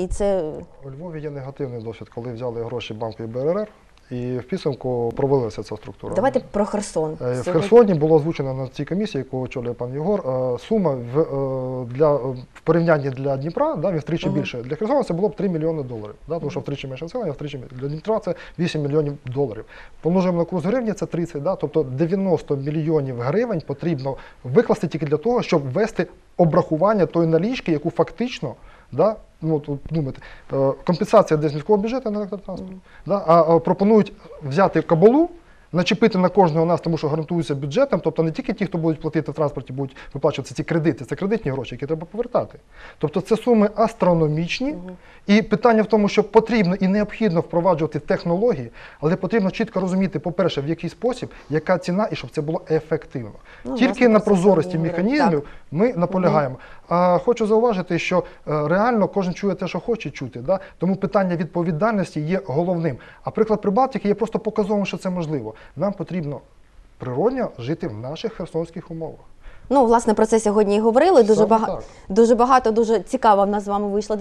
І це У Львові є негативний досвід, коли взяли гроші банку і БРР, і в підсумку провалилася ця структура. давайте про Херсон. Е, В Херсоні було озвучено на цій комісії, яку очолює пан Єгор, е, сума в, е, для, в порівнянні для Дніпра, да, він втричі Мгм. більше. Для Херсона це було б 3 мільйони доларів, да, тому що втричі менше населення, втричі. Для Дніпра це 8 мільйонів доларів. Помножуємо на курс гривні, це 30, да, тобто 90 мільйонів гривень потрібно викласти тільки для того, щоб ввести обрахування тої налічки, яку фактично Да? Ну, от, от, думайте, е, компенсація десь міського бюджету на електротранспорт. Да? А е, пропонують взяти кабалу, начепити на кожного нас, тому що гарантується бюджетом, тобто не тільки ті, хто будуть платити в транспорті, будуть виплачуватися ці кредити, це кредитні гроші, які треба повертати. Тобто це суми астрономічні, і питання в тому, що потрібно і необхідно впроваджувати технології, але потрібно чітко розуміти, по-перше, в який спосіб, яка ціна, і щоб це було ефективно. Ну, Тільки на прозорості механізмів Так. ми наполягаємо. А хочу зауважити, що е, реально кожен чує те, що хоче чути. Да? Тому питання відповідальності є головним. А приклад Прибалтики є просто показовим, що це можливо. Нам потрібно природньо жити в наших херсонських умовах. Ну, власне, про це сьогодні і говорили. Дуже Саме так. дуже багато, дуже цікава в нас з вами вийшла